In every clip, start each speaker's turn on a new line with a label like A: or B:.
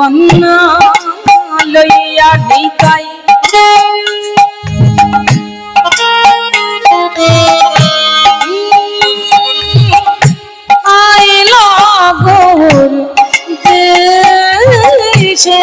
A: গহনা লইয়া দিকাই গোর
B: দেশে।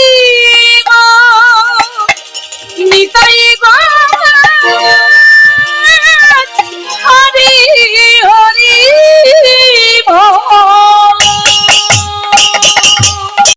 B: 西瓜味